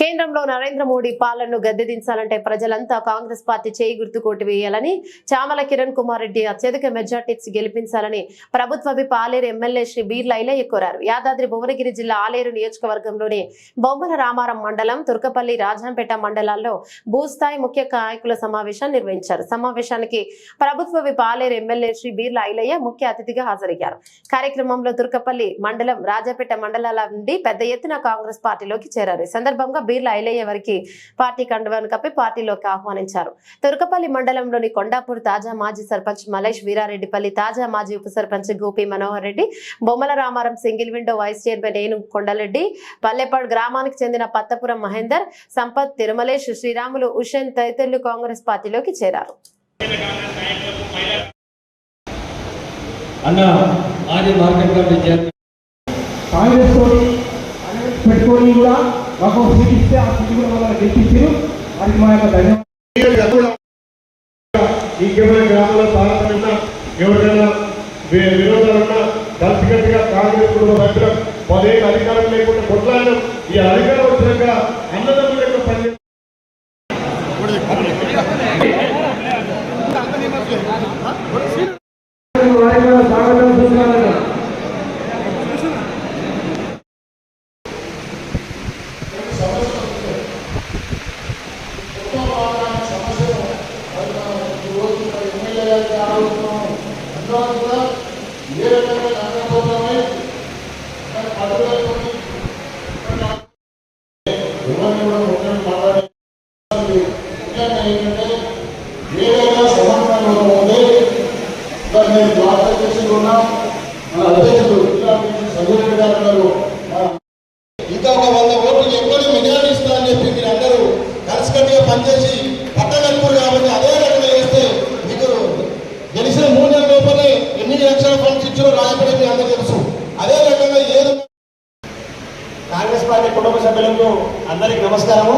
కేంద్రంలో నరేంద్ర మోడీ పాలనను గద్దెదించాలంటే ప్రజలంతా కాంగ్రెస్ పార్టీ చేయి గుర్తు కోటి వేయాలని చామల కిరణ్ కుమార్ రెడ్డి అత్యధిక మెజార్టీస్ గెలిపించాలని ప్రభుత్వవి పాలేరు ఎమ్మెల్యే శ్రీ బీర్ల ఐలయ్య కోరారు. యాదాద్రి భువనగిరి జిల్లా ఆలేరు నియోజకవర్గంలోని బొమ్మల రామారం మండలం తుర్కపల్లి రాజంపేట మండలాల్లో భూస్థాయి ముఖ్య నాయకుల సమావేశం నిర్వహించారు. సమావేశానికి ప్రభుత్వవి పాలేరు ఎమ్మెల్యే శ్రీ బీర్ల ఐలయ్య ముఖ్య అతిథిగా హాజరయ్యారు. కార్యక్రమంలో తుర్కపల్లి మండలం రాజాపేట మండలాల నుండి పెద్ద ఎత్తున కాంగ్రెస్ పార్టీలోకి చేరారు. ఈ సందర్భంగా బీర్ల ఐలయ్య వారికి పార్టీ కండువాను కప్పి పార్టీలోకి ఆహ్వానించారు. తుర్కపల్లి మండలంలోని కొండాపూర్ తాజా మాజీ సర్పంచ్ మలేష్ వీరారెడ్డిపల్లి తాజా మాజీ ఉప sarpanch Gopi Manohar Reddy Bommala Ramaram single window vice chairman ఏను కొండలరెడ్డి పల్లెపాడు గ్రామానికి చెందిన పత్తపురం మహేందర్ సంపత్ తిరుమలేష్ శ్రీరాములు ఉషన్ తదితరులు కాంగ్రెస్ పార్టీలోకి చేరారు. అన్న ఆది మార్కెట్ కాంగ్రెస్ పెట్టుకొని కూడా మాకు ఒక సీట్ ఇస్తే ఆ సీట్ కూడా వాళ్ళని గెలిపించారు. వారికి మా యొక్క ధన్యవాదాలు. ఇంకేమైనా గ్రామాల్లో తారతమ్యం ఎవరికైనా వి- విరోధాలున్నా కలిసికట్టుగా కాంగ్రెస్ కుటుంబ సభ్యులం పదేళ్ళు అధికారం లేకుండా కొట్లాడడం ఈ అధికారం ఏదైనా సమాధానం ఉంది మరి నేను అధ్యక్షులు ఉన్నా మన జిల్లా సంజయ్ గారు ఉన్నారు ఇంకా ఒక వంద ఓట్లు ఎక్కువ మెజారిటీ అని చెప్పి మీరు అందరూ కలిసికట్టుగా పనిచేసి ఫండ్స్ మీ అందరూ తెలుసు. అదే రకంగా ఏదో కాంగ్రెస్ పార్టీ కుటుంబ సభ్యులకు అందరికి నమస్కారము.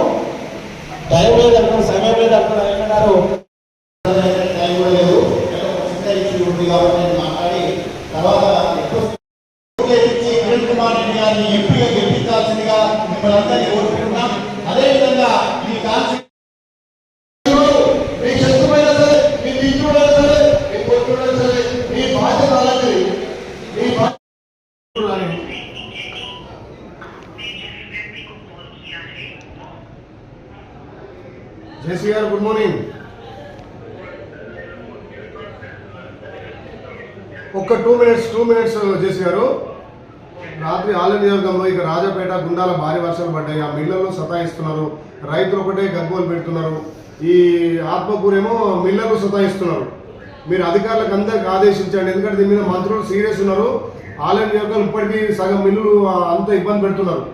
టైం లేదు అంటున్నారు సమయం లేదు అంటున్నారు ఏమన్నారు గారు టైం కూడా లేదు ఏదో ఒక చిన్న ఇష్యూ ఉంది కాబట్టి నేను మాట్లాడి తర్వాత ఎక్కువ ఓకే ఇచ్చి కిరణ్ కుమార్ రెడ్డి గారిని ఎంపీగా గెలిపించాల్సిందిగా మిమ్మల్ని అందరినీ కోరుకుంటున్నాం అదేవిధంగా ఈ కాన్స్టి మీ శత్రువైనా సరే మీ మిత్రుడైనా సరే మీ కొట్టుడైనా సరే మీ బాధ్యత అలాంటిది మీ బాధ్యత జేసీ గారు గుడ్ మార్నింగ్. ఒక్క two minutes two minutes JC గారు రాత్రి ఆల నియోజకంలో ఇక రాజపేట గుండాల భారీ వర్షాలు పడ్డాయి. ఆ మిల్లర్లు సతాయిస్తున్నారు. రైతులు ఒకటే గగ్గోలు పెడుతున్నారు. ఈ ఆత్మకూరేమో మిల్లర్లు సతాయిస్తున్నారు. మీరు అధికారులకు అందరికి ఆదేశించండి. ఎందుకంటే దీని మీద మంత్రులు సీరియస్ ఉన్నారు. ఆలయ నియోజకం ఇప్పటికీ సగం మిల్లులు అంత ఇబ్బంది పెడుతున్నారు.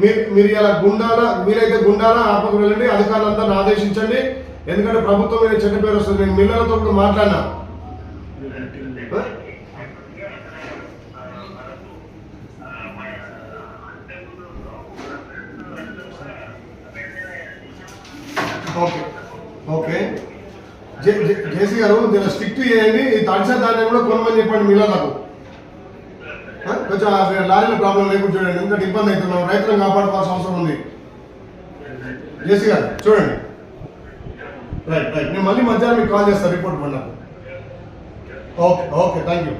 మీరు ఇలా గుండాల మీరైతే గుండాల ఆపకు వెళ్ళండి అధికారులందరిని ఆదేశించండి. ఎందుకంటే ప్రభుత్వం మీద చెడ్డ పేరు వస్తుంది. నేను మిల్లర్లతో కూడా మాట్లాడినా? ఓకే. ఓకే. జేసీ గారు దీన్ని స్టిక్ చేయండి. ఈ తడిసే ధాన్యం కూడా కొనమని చెప్పండి మిల్లర్లకు ఆ? కొంచెం లారీల ప్రాబ్లం లేకుండా చూడండి. ఎందుకంటే ఇబ్బంది అవుతున్నాం రైతులను కాపాడుకోవాల్సిన అవసరం ఉంది. జేసీ గారు చూడండి. రైట్ రైట్ నేను మళ్ళీ మధ్యాహ్నం మీకు కాల్ చేస్తాను రిపోర్ట్ పడినప్పుడు ఓకే ఓకే థ్యాంక్ యూ